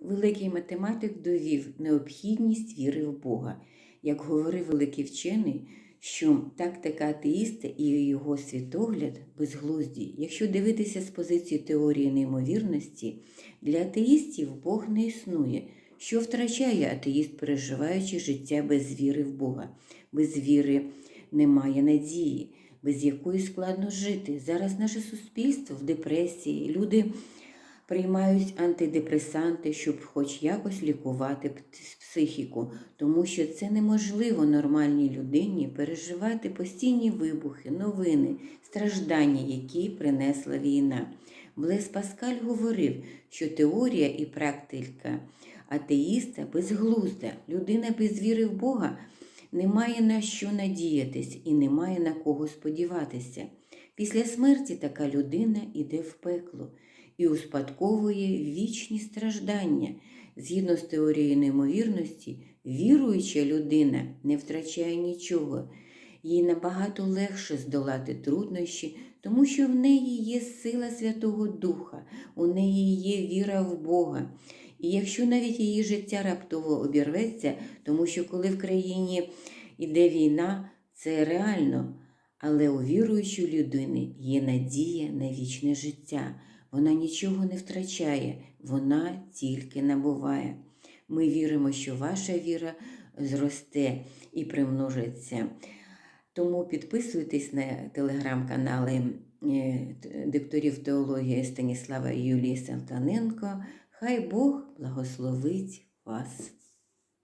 Великий математик довів необхідність віри в Бога. Як говорив великий вчений, що тактика атеїста і його світогляд безглузді. Якщо дивитися з позиції теорії неймовірності, для атеїстів Бог не існує. Що втрачає атеїст, переживаючи життя без віри в Бога? Без віри немає надії, без якої складно жити. Зараз наше суспільство в депресії, люди приймають антидепресанти, щоб хоч якось лікувати психіку, тому що це неможливо нормальній людині переживати постійні вибухи, новини, страждання, які принесла війна. Блес Паскаль говорив, що теорія і практика атеїста безглузда. Людина без віри в Бога не має на що надіятись і не має на кого сподіватися. Після смерті така людина іде в пекло і успадковує вічні страждання. Згідно з теорією неймовірності, віруюча людина не втрачає нічого. Їй набагато легше здолати труднощі, тому що в неї є сила Святого Духа, у неї є віра в Бога. І якщо навіть її життя раптово обірветься, тому що коли в країні йде війна, це реально. Але у віруючої людини є надія на вічне життя. Вона нічого не втрачає, вона тільки набуває. Ми віримо, що ваша віра зросте і примножиться. Тому підписуйтесь на телеграм-канали е, дикторів теології Станіслава Юлії Салтаненко. Хай Бог благословить вас.